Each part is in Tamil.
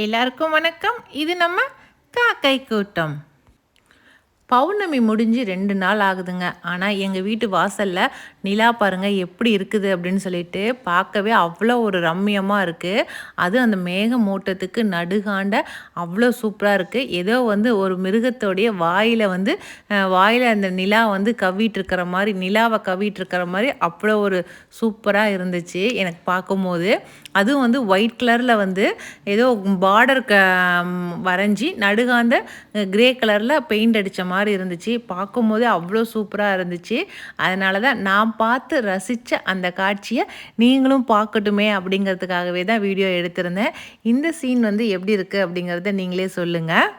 எல்லாருக்கும் வணக்கம். இது நம்ம காக்கை கூட்டம். பௌர்ணமி முடிஞ்சு ரெண்டு நாள் ஆகுதுங்க. ஆனால் எங்கள் வீட்டு வாசலில் நிலா பாருங்கள் எப்படி இருக்குது அப்படின்னு சொல்லிட்டு பார்க்கவே அவ்வளோ ஒரு ரம்மியமாக இருக்குது அது அந்த மேக மூட்டத்துக்கு நடுகாண்ட அவ்வளோ சூப்பராக இருக்குது ஏதோ வந்து ஒரு மிருகத்தோடைய வாயில் வந்து வாயில் அந்த நிலா வந்து கவிட்டுருக்கிற மாதிரி நிலாவை கவிட்டுருக்கிற மாதிரி அவ்வளோ ஒரு சூப்பராக இருந்துச்சு எனக்கு பார்க்கும்போது. அதுவும் வந்து ஒயிட் கலரில் வந்து ஏதோ பார்டர் க வரைஞ்சி நடுகாந்த கிரே கலரில் பெயிண்ட் அடித்த மாதிரி இருந்துச்சு. பார்க்கும்போதே அவ்வளோ சூப்பராக இருந்துச்சு. அதனால தான் நான் பார்த்து ரசித்த அந்த காட்சியை நீங்களும் பார்க்கட்டுமே அப்படிங்கிறதுக்காகவே தான் வீடியோ எடுத்திருந்தேன். இந்த சீன் வந்து எப்படி இருக்குது அப்படிங்கிறத நீங்களே சொல்லுங்கள்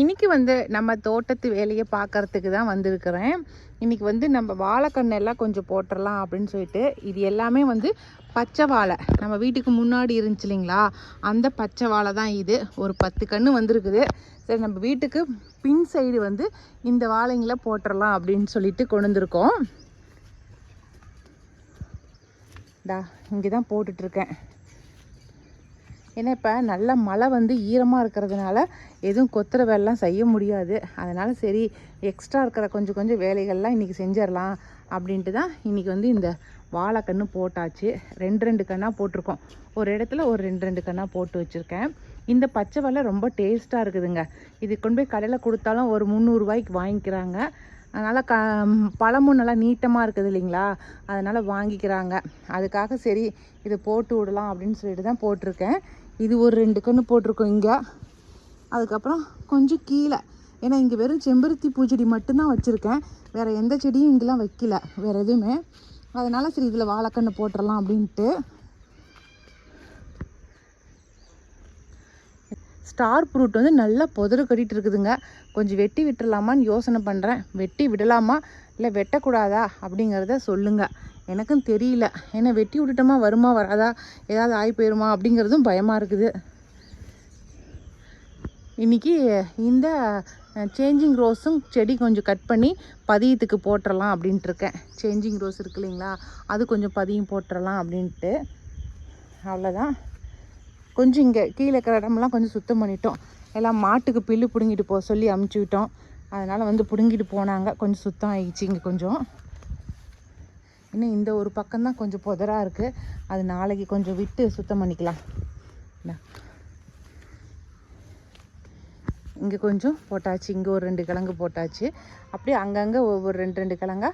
இன்றைக்கி வந்து நம்ம தோட்டத்து வேலையை பார்க்கறதுக்கு தான் வந்திருக்கிறேன். இன்றைக்கி வந்து நம்ம வாழைக்கண்ணெல்லாம் கொஞ்சம் போட்டுடலாம் அப்படின்னு சொல்லிட்டு இது எல்லாமே வந்து பச்சை வாழை. நம்ம வீட்டுக்கு முன்னாடி இருந்துச்சு இல்லைங்களா? அந்த பச்சை வாழை தான் இது. ஒரு பத்து கன்று வந்திருக்குது. சரி நம்ம வீட்டுக்கு பின் சைடு வந்து இந்த வாழைங்களை போட்டுடலாம் அப்படின்னு சொல்லிட்டு கொண்டு வந்திருக்கோம். டா இங்கே தான் போட்டுட்ருக்கேன் ஏன்னா இப்போ நல்ல மழை வந்து ஈரமாக இருக்கிறதுனால எதுவும் கொத்துற வேலைலாம் செய்ய முடியாது. அதனால் சரி எக்ஸ்ட்ரா இருக்கிற கொஞ்சம் கொஞ்சம் வேலைகள்லாம் இன்றைக்கி செஞ்சிடலாம் அப்படின்ட்டு தான் இன்றைக்கி வந்து இந்த வாழைக்கன்று போட்டாச்சு. ரெண்டு ரெண்டு கண்ணாக போட்டிருக்கோம். ஒரு இடத்துல ஒரு ரெண்டு ரெண்டு கண்ணாக போட்டு வச்சுருக்கேன். இந்த பச்சை வாழை ரொம்ப டேஸ்ட்டாக இருக்குதுங்க. இது கொண்டு போய் கடையில் கொடுத்தாலும் ஒரு முந்நூறுரூவாய்க்கு வாங்கிக்கிறாங்க. அதனால் க பழமும் நல்லா நீட்டமாக இருக்குது இல்லைங்களா? அதனால் வாங்கிக்கிறாங்க. அதுக்காக சரி இதை போட்டு விடலாம் அப்படின்னு சொல்லிட்டு தான் போட்டிருக்கேன். இது ஒரு ரெண்டு கன்று போட்டிருக்கோம் இங்கே. அதுக்கப்புறம் கொஞ்சம் கீழே. ஏன்னா இங்கே வெறும் செம்பருத்தி பூச்செடி மட்டும்தான் வச்சுருக்கேன். வேறு எந்த செடியும் இங்கெல்லாம் வைக்கல. வேறு எதுவுமே. அதனால் சரி இதில் வாழைக்கன்று போட்டுடலாம் அப்படின்ட்டு. ஸ்டார் ஃப்ரூட் வந்து நல்லா புதறு கட்டிகிட்டு இருக்குதுங்க. கொஞ்சம் வெட்டி விட்டுடலாமான்னு யோசனை பண்ணுறேன் வெட்டி விடலாமா? இல்லை வெட்டக்கூடாதா? அப்படிங்கிறத சொல்லுங்கள் எனக்கும் தெரியல. ஏன்னா வெட்டி விட்டுட்டோமா வருமா வராதா ஏதாவது ஆகி போயிருமா அப்படிங்கிறதும் பயமாக இருக்குது. இன்றைக்கி இந்த சேஞ்சிங் ரோஸும் செடி கொஞ்சம் கட் பண்ணி பதியத்துக்கு போட்டுடலாம் அப்படின்ட்டு இருக்கேன். சேஞ்சிங் ரோஸ் இருக்கு இல்லைங்களா? அது கொஞ்சம் பதியம் போட்டுடலாம் அப்படின்ட்டு. அவ்வளோதான் கொஞ்சம் இங்கே கீழே இருக்கிற இடமெல்லாம் கொஞ்சம் சுத்தம் பண்ணிட்டோம். எல்லாம் மாட்டுக்கு பில்லு பிடுங்கிட்டு போக சொல்லி அமுச்சு விட்டோம். அதனால் வந்து பிடுங்கிட்டு போனாங்க. கொஞ்சம் சுத்தம் ஆயிடுச்சு இங்கே கொஞ்சம். இன்னும் இந்த ஒரு பக்கம்தான் கொஞ்சம் புதராக இருக்குது அது நாளைக்கு கொஞ்சம் விட்டு சுத்தம் பண்ணிக்கலாம். இங்கே கொஞ்சம் போட்டாச்சு. இங்கே ஒரு ரெண்டு கிழங்கு போட்டாச்சு. அப்படியே அங்கங்கே ஒவ்வொரு ரெண்டு ரெண்டு கிழங்கா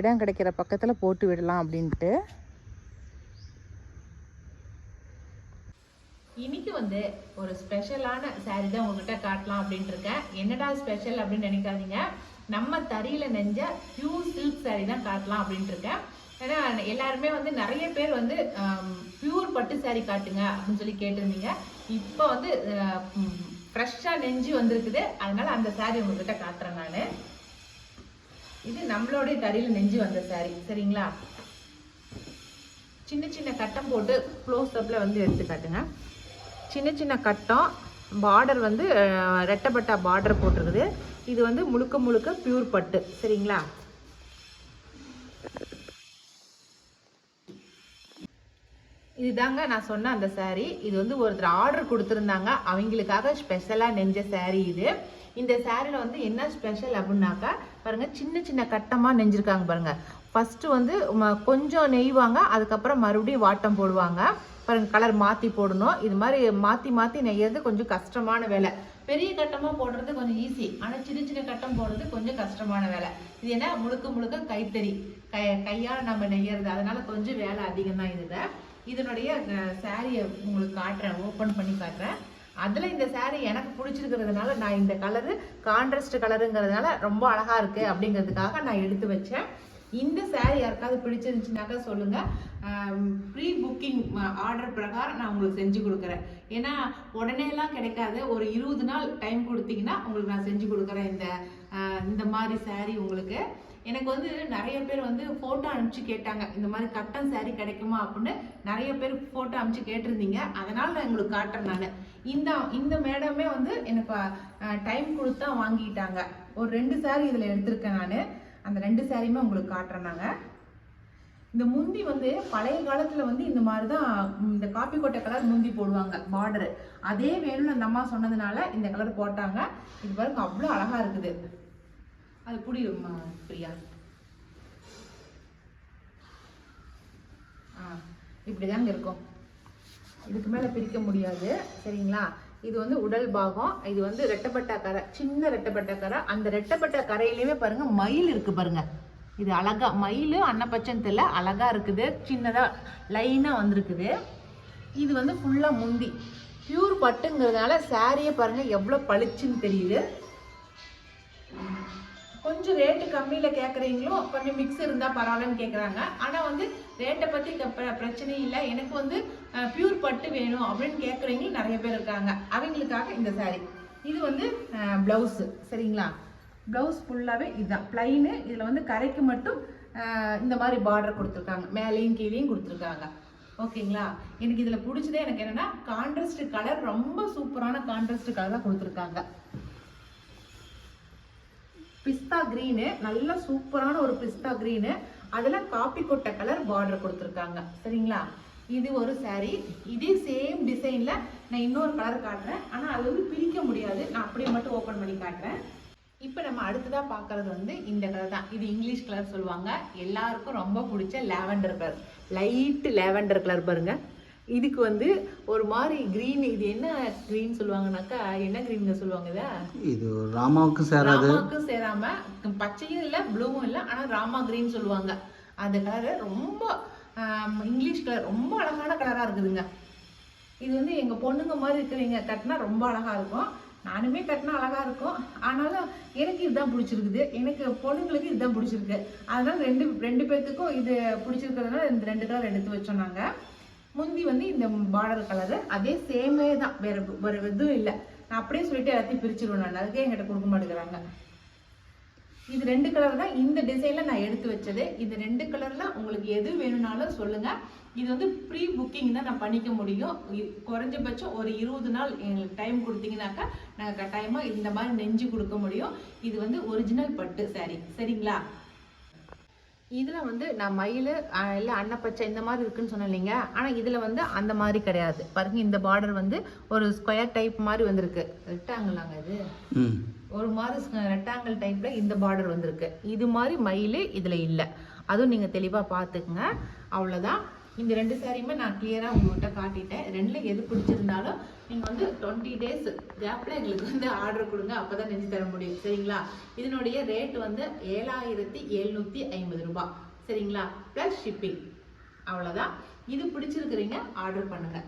இடம் கிடைக்கிற பக்கத்தில் போட்டு விடலாம் அப்படின்ட்டு. இன்னைக்கு வந்து ஒரு ஸ்பெஷலான சாரீ தான் உங்ககிட்ட காட்டலாம் அப்படின்ட்டு இருக்கேன் என்னடா ஸ்பெஷல் அப்படின்னு நினைக்காதீங்க. நம்ம தறியில் நெஞ்ச பியூர் சில்க் சாரீ தான் காட்டலாம் அப்படின்ட்டு இருக்கேன் ஏன்னா எல்லாருமே வந்து நிறைய பேர் வந்து பியூர் பட்டு சாரி காட்டுங்க அப்படின்னு சொல்லி கேட்டிருந்தீங்க. இப்போ வந்து ஃப்ரெஷ்ஷாக நெஞ்சு வந்திருக்குது. அதனால அந்த சாரீ உங்ககிட்ட காட்டுறேன் நான். இது நம்மளுடைய தறியில் நெஞ்சு வந்த சாரீ சரிங்களா? சின்ன சின்ன கட்டம் போட்டு க்ளோஸ் அப்பில் வந்து எடுத்து காட்டுங்க. சின்ன சின்ன கட்டம் பார்டர் வந்து ரெட்டப்பட்டா பார்டர் போட்டிருக்குது. இது வந்து முழுக்க முழுக்க பியூர் பட்டு. சரிங்களா? இதுதாங்க நான் சொன்ன அந்த சாரீ இது வந்து ஒருத்தர் ஆர்டர் கொடுத்துருந்தாங்க. அவங்களுக்காக ஸ்பெஷலாக நெஞ்ச சாரீ இது. இந்த சாரியில் வந்து என்ன ஸ்பெஷல் அப்படின்னாக்கா பாருங்கள் சின்ன சின்ன கட்டமாக நெஞ்சிருக்காங்க பாருங்கள் ஃபஸ்ட்டு வந்து கொஞ்சம் நெய்வாங்க அதுக்கப்புறம் மறுபடியும் வாட்டம் போடுவாங்க. பாருங்கள் கலர் மாற்றி போடணும். இது மாதிரி மாற்றி மாற்றி நெய்யறது கொஞ்சம் கஷ்டமான வேலை. பெரிய கட்டமாக போடுறது கொஞ்சம் ஈஸி ஆனால் சின்ன சின்ன கட்டம் போடுறது கொஞ்சம் கஷ்டமான வேலை. இது என்ன முழுக்க முழுக்க கைத்தறி. கை கையால் நம்ம நெய்யறது. அதனால் கொஞ்சம் வேலை அதிகம் தான் இதில். இதனுடைய சாரியை உங்களுக்கு காட்டுறேன் ஓப்பன் பண்ணி காட்டுறேன். அதில் இந்த சாரீ எனக்கு பிடிச்சிருக்கிறதுனால நான் இந்த கலரு கான்ட்ராஸ்ட் கலருங்கிறதுனால ரொம்ப அழகாக இருக்குது அப்படிங்கிறதுக்காக நான் எடுத்து வச்சேன். இந்த சாரீ யாருக்காவது பிடிச்சிருந்துச்சுனாக்கா சொல்லுங்கள் ப்ரீ புக்கிங் ஆர்டர் பிரகாரம் நான் உங்களுக்கு செஞ்சு கொடுக்குறேன். ஏன்னா உடனேலாம் கிடைக்காது. ஒரு இருபது நாள் டைம் கொடுத்தீங்கன்னா உங்களுக்கு நான் செஞ்சு கொடுக்குறேன் இந்த இந்த மாதிரி சாரீ உங்களுக்கு. எனக்கு வந்து நிறைய பேர் வந்து ஃபோட்டோ அனுப்பிச்சு கேட்டாங்க. இந்த மாதிரி கட்டன் சேரீ கிடைக்குமா அப்படின்னு நிறைய பேர் ஃபோட்டோ அனுப்பிச்சு கேட்டிருந்தீங்க. அதனால் நான் எங்களுக்கு காட்டுறேன் நான். இந்த இந்த மேடமே வந்து எனக்கு டைம் கொடுத்தா வாங்கிட்டாங்க. ஒரு ரெண்டு சாரி இதில் எடுத்திருக்கேன் நான். அந்த ரெண்டு சாரியுமே உங்களுக்கு காட்டுறேன் நாங்கள் இந்த முந்தி வந்து பழைய காலத்துல வந்து இந்த மாதிரி தான் இந்த காப்பி கொட்டை கலர் முந்தி போடுவாங்க பார்டரு அதே வேணும்னு அந்த அம்மா சொன்னதுனால இந்த கலர் போட்டாங்க. இது பாருங்க அவ்வளோ அழகா இருக்குது. அது புரியுமா பிரியா? ஆ இப்படிதாங்க இருக்கும். இதுக்கு மேலே பிரிக்க முடியாது சரிங்களா? இது வந்து உடல் பாகம் இது வந்து ரெட்டப்பட்ட கரை சின்ன ரெட்டப்பட்ட கரை. அந்த ரெட்டப்பட்ட கரையிலையுமே பாருங்க மயில் இருக்கு பாருங்க. இது அழகா மயில் அன்னப்பச்சன் தெரியல அழகா இருக்குது சின்னதா லைனா வந்திருக்குது. இது வந்து ஃபுல்லா முந்தி. பியூர் பட்டுங்கிறதுனால சாரியே பாருங்க எவ்வளோ பளிச்சுன்னு தெரியுது. கொஞ்சம் ரேட்டு கம்மியில் கேட்குறீங்களோ கொஞ்சம் மிக்ஸ் இருந்தால் பரவாயில்லன்னு கேட்குறாங்க ஆனால் வந்து ரேட்டை பற்றி பிரச்சனையும் இல்லை. எனக்கு வந்து பியூர் பட்டு வேணும் அப்படின்னு கேட்குறீங்களும் நிறைய பேர் இருக்காங்க. அவங்களுக்காக இந்த saree. இது வந்து ப்ளவுஸு சரிங்களா? ப்ளவுஸ் ஃபுல்லாகவே இதுதான். ப்ளைனு இதில் வந்து கரைக்கு மட்டும் இந்த மாதிரி பார்டர் கொடுத்துருக்காங்க. மேலேயும் கீழேயும் கொடுத்துருக்காங்க. ஓகேங்களா? எனக்கு இதில் பிடிச்சதே எனக்கு என்னென்னா கான்ட்ராஸ்ட் கலர் ரொம்ப சூப்பரான கான்ட்ராஸ்ட் கலராக கொடுத்துருக்காங்க. பிஸ்தா க்ரீனு நல்ல சூப்பரான ஒரு பிஸ்தா க்ரீனு அதில் காப்பி கொட்டை கலர் பார்டர் கொடுத்துருக்காங்க. சரிங்களா? இது ஒரு சாரீ இதே சேம் டிசைனில் நான் இன்னொரு கலர் காட்டுறேன். ஆனால் அது வந்து பிரிக்க முடியாது. நான் அப்படியே மட்டும் ஓப்பன் பண்ணி காட்டுறேன். இப்போ நம்ம அடுத்ததாக பார்க்கறது வந்து இந்த கலர் தான். இது இங்கிலீஷ் கலர் சொல்லுவாங்க. எல்லாருக்கும் ரொம்ப பிடிச்ச lavender colour light lavender colour பாருங்க. இதுக்கு வந்து ஒரு மாதிரி க்ரீன் இது என்ன க்ரீன் சொல்லுவாங்கனாக்கா என்ன க்ரீன் சொல்லுவாங்க இதை? இது ராமாவுக்கு சேராது. ராமாவுக்கு சேராம பச்சையும் இல்ல ப்ளூவும் இல்ல ஆனா ராமா கிரீன் சொல்லுவாங்க. அந்த கலர் ரொம்ப இங்கிலீஷ் கலர் ரொம்ப அழகான கலரா இருக்குதுங்க. இது வந்து எங்க பொண்ணுங்க மாதிரி இருக்கிறவங்க கட்டினா ரொம்ப அழகா இருக்கும். நானுமே கட்டினா அழகா இருக்கும். ஆனாலும் எனக்கு இதுதான் பிடிச்சிருக்குது. எனக்கு பொண்ணுங்களுக்கு இதுதான் பிடிச்சிருக்கு. அதனால ரெண்டு ரெண்டு பேர்த்துக்கும் இது பிடிச்சிருக்கிறதுனால இந்த ரெண்டு கலர் எடுத்து வச்சோம் நாங்க. முந்தி வந்து இந்த பார்டர் கலரு அதே சேமே தான். வேற வேற எதுவும் இல்லை. நான் அப்படியே சொல்லிட்டு எல்லாத்தையும் பிரிச்சிருவேன் நான். அதுக்கே என்கிட்ட கொடுக்க மாட்டேங்கிறாங்க. இது ரெண்டு கலர் தான். இந்த டிசைன்ல நான் எடுத்து வச்சது. இது ரெண்டு கலர்ல உங்களுக்கு எது வேணும்னாலும் சொல்லுங்க. இது வந்து ப்ரீ புக்கிங் தான் நான் பண்ணிக்க முடியும். இ- குறைஞ்சபட்சம் ஒரு இருபது நாள் எங்களுக்கு டைம் கொடுத்தீங்கன்னாக்கா நாங்கள் கட்டாயமாக இந்த மாதிரி நெஞ்சு கொடுக்க முடியும். இது வந்து ஒரிஜினல் பட்டு சாரி சரிங்களா? இதில் வந்து நான் மயில் இல்லை அன்னப்பச்சை இந்த மாதிரி இருக்குன்னு சொன்னேன் இல்லைங்க. ஆனால் இதில் வந்து அந்த மாதிரி கிடையாது. பாருங்க இந்த பார்டர் வந்து ஒரு ஸ்கொயர் டைப் மாதிரி வந்திருக்கு. ரெக்டாங்கிளாங்க இது. ஒரு மாதிரி ரெக்டாங்கிள் டைப்ல இந்த பார்டர் வந்திருக்கு. இது மாதிரி மயில் இதில் இல்லை. அதுவும் நீங்கள் தெளிவாக பார்த்துக்குங்க அவ்வளோதான் இந்த ரெண்டு சாரியுமே நான் கிளியராக உங்கள்கிட்ட காட்டிட்டேன். ரெண்டில் எது பிடிச்சிருந்தாலும் நீங்கள் வந்து டுவெண்ட்டி டேஸ் கேப்பில் எங்களுக்கு வந்து ஆர்டர் கொடுங்க. அப்போ தான் நெஞ்சு தர முடியும். சரிங்களா? இதனுடைய ரேட் வந்து ஏழாயிரத்தி எழுநூற்றி ஐம்பது ரூபாய் சரிங்களா? ப்ளஸ் ஷிப்பிங் அவ்வளோதான் இது பிடிச்சிருக்கிறீங்க ஆர்டர் பண்ணுங்கள்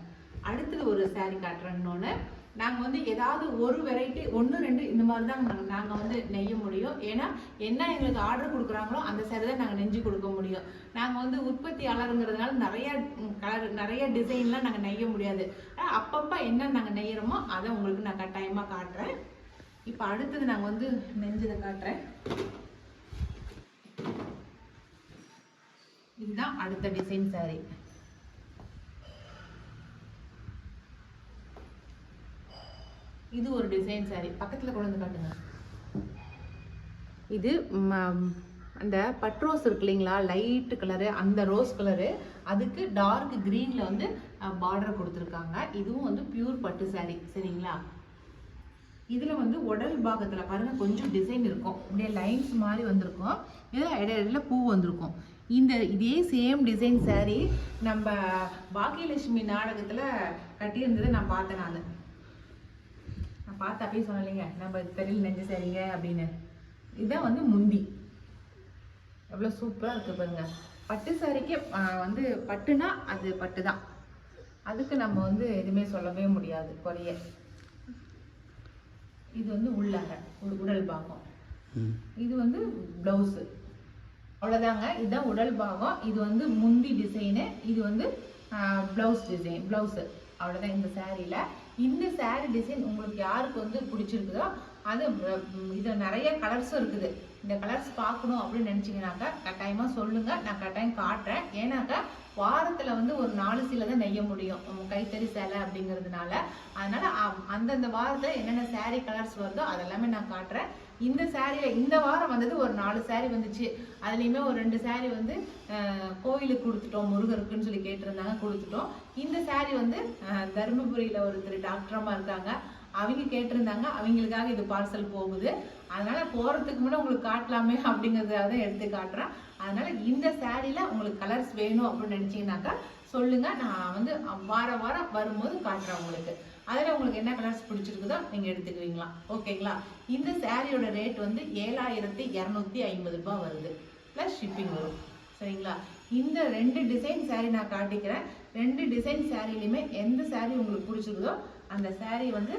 அடுத்தது ஒரு saree காட்டுறேன்னொன்று நாங்கள் வந்து ஏதாவது ஒரு வெரைட்டி ஒன்று ரெண்டு இந்த மாதிரி தான் நாங்கள் வந்து நெய்ய முடியும். ஏன்னா என்ன எங்களுக்கு ஆர்டர் கொடுக்குறாங்களோ அந்த சரி தான் நாங்கள் நெஞ்சு கொடுக்க முடியும். நாங்கள் வந்து உற்பத்தியாளருங்கிறதுனால நிறைய கலர் நிறைய டிசைன்லாம் நாங்கள் நெய்ய முடியாது. அப்பப்போ என்ன நாங்கள் நெய்யறோமோ அதை உங்களுக்கு நான் கட்டாயமாக காட்டுறேன். இப்போ அடுத்தது நாங்கள் வந்து நெஞ்சதை காட்டுறேன். இதுதான் அடுத்த டிசைன் சாரீ இது ஒரு டிசைன் saree. பக்கத்தில் கொண்டு வந்து காட்டுங்க. இது அந்த பட் ரோஸ் இருக்கு இல்லைங்களா? லைட்டு கலரு அந்த ரோஸ் கலரு அதுக்கு டார்க் க்ரீனில் வந்து பார்டர் கொடுத்துருக்காங்க. இதுவும் வந்து பியூர் பட்டு சாரி சரிங்களா? இதில் வந்து உடல் பாகத்தில் பாருங்க கொஞ்சம் டிசைன் இருக்கும். இப்படியே லைன்ஸ் மாதிரி வந்திருக்கும். இதில் இடையில பூ வந்திருக்கும். இந்த இதே சேம் டிசைன் saree நம்ம பாக்கியலட்சுமி நாடகத்தில் கட்டியிருந்ததை நான் பார்த்தேன் நான். நான் பார்த்து அப்பயே சொன்னேன் இல்லைங்க நம்ம தெரியல நெஞ்சு சரிங்க? அப்படின்னு. இதுதான் வந்து முந்தி எவ்வளோ சூப்பராக இருக்குது பாருங்க. பட்டு சாரிக்கு வந்து பட்டுனா அது பட்டு தான் அதுக்கு நம்ம வந்து எதுவுமே சொல்லவே முடியாது குறைய. இது வந்து உள்ளக உடல் பாகம். இது வந்து ப்ளவுஸு. அவ்வளோதாங்க. இதுதான் உடல் பாகம். இது வந்து முந்தி டிசைனு. இது வந்து ப்ளவுஸ் டிசைன் ப்ளவுஸு. அவ்வளோதான் இந்த சாரியில் இந்த saree டிசைன் உங்களுக்கு யாருக்கு வந்து பிடிச்சிருக்குதோ அது இதில் நிறைய கலர்ஸும் இருக்குது. இந்த கலர்ஸ் பார்க்கணும் அப்படின்னு நினச்சிங்கனாக்கா கட்டாயமாக சொல்லுங்கள் நான் கட்டாயம் காட்டுறேன். ஏன்னாக்கா வாரத்தில் வந்து ஒரு நாலு சீலை தான் நெய்ய முடியும். கைத்தறி சேலை அப்படிங்கிறதுனால. அதனால் அ- அந்தந்த வாரத்தில் என்னென்ன saree கலர்ஸ் வருதோ அதெல்லாமே நான் காட்டுறேன். இந்த சாரியில் இந்த வாரம் வந்தது ஒரு நாலு saree வந்துச்சு. அதுலேயுமே ஒரு ரெண்டு saree வந்து கோயிலுக்கு கொடுத்துட்டோம் முருகருக்குன்னு சொல்லி கேட்டிருந்தாங்க கொடுத்துட்டோம். இந்த saree வந்து தருமபுரியில் ஒருத்தர் டாக்டரமாக இருக்காங்க. அவங்க கேட்டிருந்தாங்க அவங்களுக்காக இது பார்சல் போகுது. அதனால் போகிறதுக்கு முன்னாடி உங்களுக்கு காட்டலாமே அப்படிங்கிறதுக்காக தான் எடுத்து காட்டுறேன். அதனால இந்த சாரியில உங்களுக்கு கலர்ஸ் வேணும் அப்படின்னு நினச்சிங்கனாக்கா சொல்லுங்கள் நான் வந்து வார வாரம் வரும்போது காட்டுறேன் உங்களுக்கு. அதில் உங்களுக்கு என்ன கலர்ஸ் பிடிச்சிருக்குதோ நீங்கள் எடுத்துக்குவீங்களா? ஓகேங்களா இந்த சாரியோட ரேட் வந்து ஏழாயிரத்தி இரநூத்தி ஐம்பது ரூபாய் வருது. ப்ளஸ் ஷிப்பிங் வரும். சரிங்களா? இந்த ரெண்டு டிசைன் சேரீ நான் காட்டிக்கிறேன். ரெண்டு டிசைன் சாரிலையுமே எந்த சேரீ உங்களுக்கு பிடிச்சிருக்குதோ அந்த saree வந்து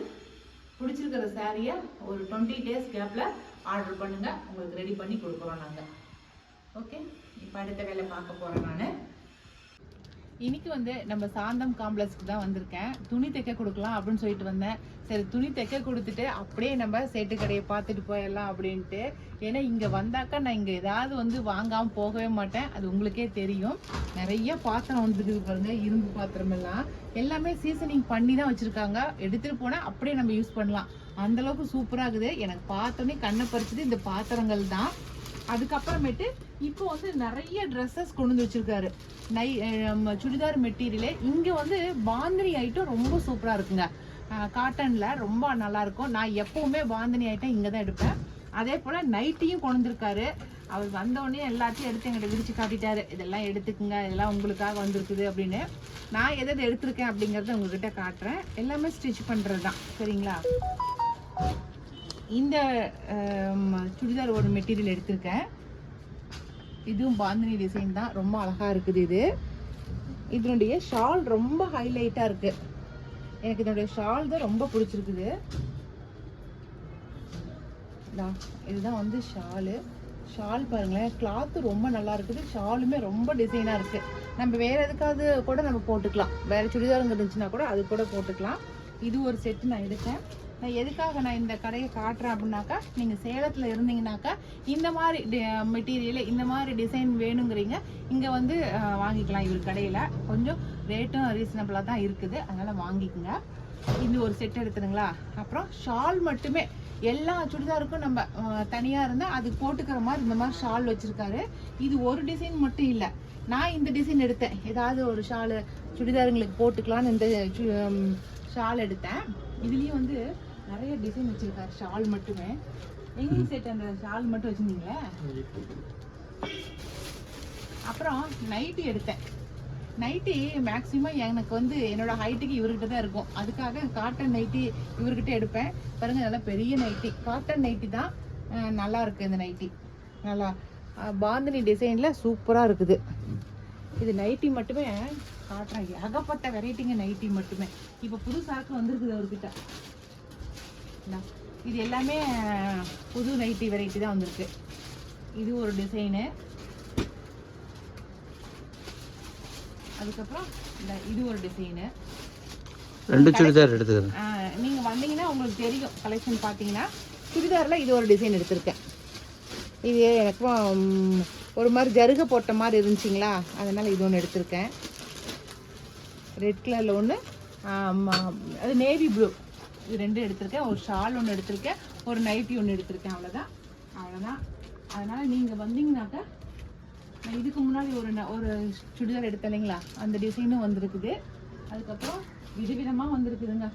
பிடிச்சிருக்கிற சாரியை ஒரு டுவெண்ட்டி டேஸ் கேப்பில் ஆர்டர் பண்ணுங்கள் உங்களுக்கு ரெடி பண்ணி கொடுக்குறோம் நாங்கள் ஓகே இப்போ அடுத்த வேலை பார்க்க போகிறேன் நான். இன்னைக்கு வந்து நம்ம சாந்தம் காம்ப்ளெக்ஸ்க்கு தான் வந்திருக்கேன். துணி தைக்க கொடுக்கலாம் அப்படின்னு சொல்லிட்டு வந்தேன். சரி துணி தைக்க கொடுத்துட்டு அப்படியே நம்ம சேட்டு கடையை பார்த்துட்டு போயிடலாம் அப்படின்ட்டு. ஏன்னா இங்கே வந்தாக்கா நான் இங்கே ஏதாவது வந்து வாங்காமல் போகவே மாட்டேன். அது உங்களுக்கே தெரியும். நிறைய பாத்திரம் வந்துருக்குது பாருங்க இரும்பு பாத்திரம் எல்லாம் எல்லாமே சீசனிங் பண்ணி தான் வச்சுருக்காங்க. எடுத்துகிட்டு போனால் அப்படியே நம்ம யூஸ் பண்ணலாம். அந்தளவுக்கு சூப்பராக இருக்குது. எனக்கு பார்த்தோன்னே கண்ணை பறிச்சது இந்த பாத்திரங்கள் தான். அதுக்கப்புறமேட்டு இப்போ வந்து நிறைய ட்ரெஸ்ஸஸ் கொண்டு வந்து வச்சிருக்காரு. நை அஹ் சுடிதார் மெட்டீரியலே. இங்கே வந்து பாந்தினி ஐட்டம் ரொம்ப சூப்பராக இருக்குங்க. காட்டனில் ரொம்ப நல்லாயிருக்கும் நான் எப்போவுமே பாந்தினி ஐட்டம் இங்கே தான் எடுப்பேன். அதே போல் நைட்டியும் கொண்டு வந்திருக்காரு. அவர் வந்தோடனே எல்லாத்தையும் எடுத்து எங்கிட்ட விரிச்சு காட்டிட்டாரு. இதெல்லாம் எடுத்துக்குங்க. இதெல்லாம் உங்களுக்காக வந்திருக்குது அப்படின்னு. நான் எதை எதை எடுத்திருக்கேன் அப்படிங்கிறத உங்ககிட்ட காட்டுறேன். எல்லாமே ஸ்டிச் பண்ணுறது தான் சரிங்களா? இந்த சுடிதார் ஒரு மெட்டீரியல் எடுத்திருக்கேன். இதுவும் பாந்தினி டிசைன் தான். ரொம்ப அழகாக இருக்குது இது. இதனுடைய ஷால் ரொம்ப ஹைலைட்டாக இருக்குது எனக்கு இதனுடைய ஷால் தான் ரொம்ப பிடிச்சிருக்குது. இதுதான் வந்து ஷாலு ஷால் பாருங்களேன். கிளாத்து ரொம்ப நல்லா இருக்குது. ஷாலுமே ரொம்ப டிசைனாக இருக்குது நம்ம வேறு எதுக்காவது கூட நம்ம போட்டுக்கலாம். வேறு சுடிதாருங்க இருந்துச்சுன்னா கூட அது கூட போட்டுக்கலாம். இது ஒரு செட்டு நான் எடுத்தேன். எதுக்காக நான் இந்த கடையை காட்டுறேன் அப்படின்னாக்கா நீங்கள் சேலத்தில் இருந்தீங்கன்னாக்கா இந்த மாதிரி மெட்டீரியல் இந்த மாதிரி டிசைன் வேணுங்கிறீங்க. இங்கே வந்து வாங்கிக்கலாம் இவர் கடையில். கொஞ்சம் ரேட்டும் ரீசனபிளாக தான் இருக்குது. அதனால் வாங்கிக்கோங்க. இது ஒரு செட் எடுத்துருங்களா அப்புறம் ஷால் மட்டுமே. எல்லா சுடிதாருக்கும் நம்ம தனியாக இருந்தால் அது போட்டுக்கிற மாதிரி இந்த மாதிரி ஷால் வச்சுருக்காரு. இது ஒரு டிசைன் மட்டும் இல்லை. நான் இந்த டிசைன் எடுத்தேன். ஏதாவது ஒரு ஷாலு சுடிதாருங்களுக்கு போட்டுக்கலான்னு இந்த ஷால் எடுத்தேன். இதுலேயும் வந்து நிறைய டிசைன் வச்சிருக்காரு ஷால் மட்டுமே. எங்க செட் அந்த ஷால் மட்டும் வச்சிருந்தீங்களே? அப்புறம் நைட்டி எடுத்தேன். நைட்டி மேக்ஸிமம் எனக்கு வந்து என்னோட ஹைட்டுக்கு இவர்கிட்ட தான் இருக்கும். அதுக்காக காட்டன் நைட்டி இவர்கிட்ட எடுப்பேன். பாருங்க நல்லா பெரிய நைட்டி காட்டன் நைட்டி தான் நல்லா இருக்கு இந்த நைட்டி நல்லா பாந்தினி டிசைன்ல சூப்பரா இருக்குது. இது நைட்டி மட்டுமே காட்டுறேன். ஏகப்பட்ட வெரைட்டிங்க நைட்டி மட்டுமே. இப்போ புது சரக்கு வந்திருக்குது அவர்கிட்ட. இது எல்லாமே புது நைட்டி வெரைட்டி தான் வந்திருக்கு. இது ஒரு டிசைனு அதுக்கப்புறம் இந்த இது ஒரு டிசைனு ரெண்டு சுடிதார் எடுத்துக்கிறேன். நீங்க வந்தீங்கன்னா உங்களுக்கு தெரியும் கலெக்ஷன் பார்த்தீங்கன்னா சுடிதார்ல இது ஒரு டிசைன் எடுத்திருக்கேன். இது எனக்கு ம், ஒரு மாதிரி ஜருக போட்ட மாதிரி இருந்துச்சுங்களா? அதனால இது ஒன்று எடுத்திருக்கேன். ரெட் கலரில் ஒன்று அது நேவி ப்ளூ இது ரெண்டும் எடுத்திருக்கேன். ஒரு ஷால் ஒன்று எடுத்திருக்கேன். ஒரு நைட்டி ஒன்று எடுத்திருக்கேன். அவ்வளோதான் அவ்வளோதான் அதனால் நீங்கள் வந்தீங்கன்னாக்கா நான் இதுக்கு முன்னாடி ஒரு ந- ஒரு சுடிதார் எடுத்தேன் இல்லைங்களா? அந்த டிசைனும் வந்திருக்குது. அதுக்கப்புறம் விதவிதமாக வந்திருக்குதுங்க.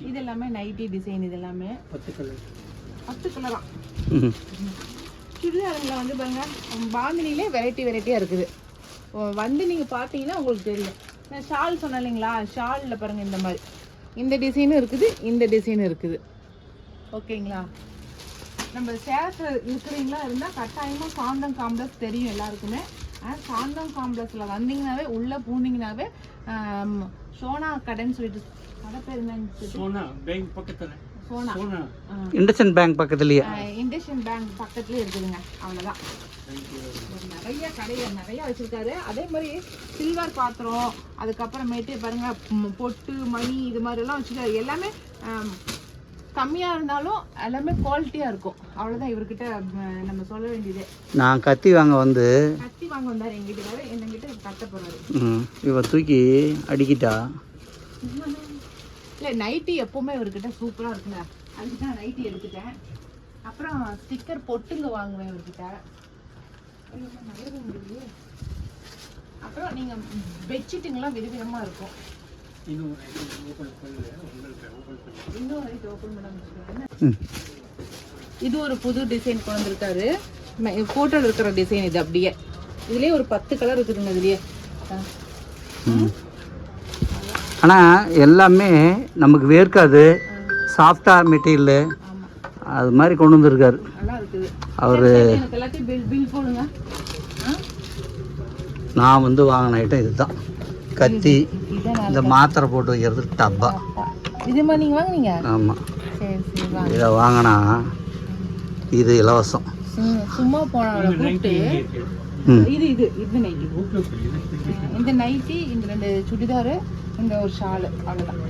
இது எல்லாமே நைட்டி டிசைன் இது எல்லாமே. பத்து கலர் பத்து கலரா சுடிதாருங்களை வந்து பாருங்க பாந்தினிலே வெரைட்டி வெரைட்டியாக இருக்குது. வந்து நீங்கள் பார்த்தீங்கன்னா உங்களுக்கு தெரியும். நான் ஷால் சொன்னேன் இல்லைங்களா? ஷாலில் பாருங்கள் இந்த மாதிரி. இந்த டிசைனும் இருக்குது இந்த டிசைனும் இருக்குது. ஓகேங்களா நம்ம சேர்த்து இருக்கிறீங்களா இருந்தால் கட்டாயமாக சாந்தம் காம்ப்ளெக்ஸ் தெரியும் எல்லாருக்குமே. ஆனால் சாந்தம் காம்ப்ளெக்ஸில் வந்தீங்கனாவே உள்ளே பூந்தீங்கனாவே சோனா கடைன்னு சொல்லிட்டு கடை பேர் என்னன்னு சோனா பேங்க் ஆ. இண்டஸ்இண்ட் பேங்க் பக்கத்துலயே. இண்டஸ்இன் பேங்க் பக்கத்துலயே இருக்குதுங்க. அவ்வளவுதான். நிறைய கடையை நிறைய வச்சிருக்காரு. அதே மாதிரி சில்வர் பாத்திரம் அதுக்கப்புறமேட்டு பாருங்க பொட்டு மணி இது மாதிரி எல்லாம் வச்சிருக்காரு. எல்லாமே கம்மியாக இருந்தாலும் எல்லாமே குவாலிட்டியாக இருக்கும். அவ்வளோதான் இவர்கிட்ட நம்ம சொல்ல வேண்டியதே. நான் கத்தி வாங்க வந்து கத்தி வாங்க வந்தார். எங்கிட்ட என்கிட்ட கட்ட போகிறாரு ம், இவ தூக்கி அடிக்கிட்டா? இல்லை நைட்டி எப்போவுமே இவர்கிட்ட சூப்பராக இருக்குங்க. அதுக்கு தான் நைட்டி எடுத்துட்டேன். அப்புறம் ஸ்டிக்கர் பொட்டுங்க வாங்குவேன் இவர்கிட்ட. அப்புறம் நீங்கள் பெட்ஷீட்டுங்கெல்லாம் விதவிதமாக இருக்கும். இது ஒரு புது டிசைன் கொண்டு வந்திருக்காரு. ஃபோட்டோவில் இருக்கிற டிசைன் இது அப்படியே. இதுலயே ஒரு பத்து கலர் இருக்குதுங்க இதுலயே. ஆனால் எல்லாமே நமக்கு வேர்க்காது. சாஃப்டாக மெட்டீரியலு அது மாதிரி கொண்டு வந்திருக்காரு. அவர்? நான் வந்து வாங்கின ஐட்டம் இதுதான். கத்தி இந்த மாத்திரை போட்டு வைக்கிறது டப்பா. ஆமாம் சரி சரி வாங்க. இதை வாங்கினா இது இலவசம். சும்மா ம் இது இது இது நைட்டி. இந்த நைட்டி இந்த ரெண்டு சுடிதாரு இந்த ஒரு ஷாலு அவ்வளோதான்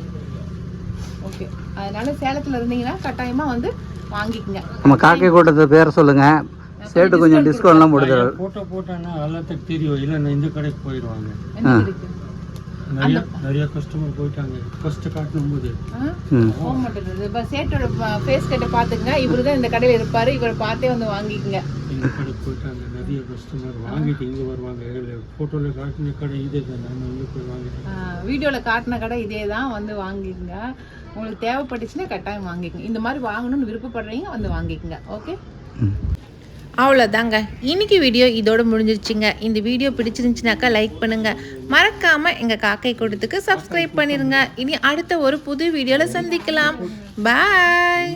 ஓகே. அதனால சேலத்துல இருந்தீங்கன்னா கட்டாயமா வந்து வாங்கிக்கங்க. நம்ம காக்கை கூட்டத்தை பேரை சொல்லுங்கள் சேட்டு கொஞ்சம் டிஸ்கவுண்ட்லாம் போட்டு ஃபோட்டோ போட்டோன்னா எல்லாத்துக்கும் தெரியும் இல்லைன்னா இந்த கடைக்கு போயிடுவாங்க. நிறைய நிறைய கஸ்டமர் போயிட்டாங்க. ஃபர்ஸ்ட் காட்டும் போது. போக மாட்டேங்குது. இப்போ சேட்டோட ஃபேஸ் கட்டை பார்த்துங்க இவரு தான் இந்த கடையில் இருப்பாரு. இவரை பார்த்தே வந்து வாங்கிக்கங்க. கடைக்கு போயிட்டாங்க. நிறைய கஸ்டமர் வாங்கிட்டு இங்கே வருவாங்க. ஃபோட்டோவில் காட்டின கடை இதே தான். நான் இங்கே போய் வாங்கிட்டேன். வீடியோவில் காட்டின கடை இதே தான். வந்து வாங்கிக்கங்க. உங்களுக்கு தேவைப்பட்டுச்சுன்னா கட்டாயம் வாங்கிக்கங்க. இந்த மாதிரி வாங்கணும்னு விருப்பப்படுறீங்க வந்து வாங்கிக்கங்க. ஓகே அவ்வளோதாங்க இன்னைக்கு வீடியோ இதோடு முடிஞ்சிருச்சுங்க. இந்த வீடியோ பிடிச்சிருந்துச்சுனாக்கா லைக் பண்ணுங்கள் மறக்காமல் எங்கள் காக்கை கூட்டத்துக்கு சப்ஸ்கிரைப் பண்ணிடுங்க இனி அடுத்த ஒரு புது வீடியோவில் சந்திக்கலாம். பாய்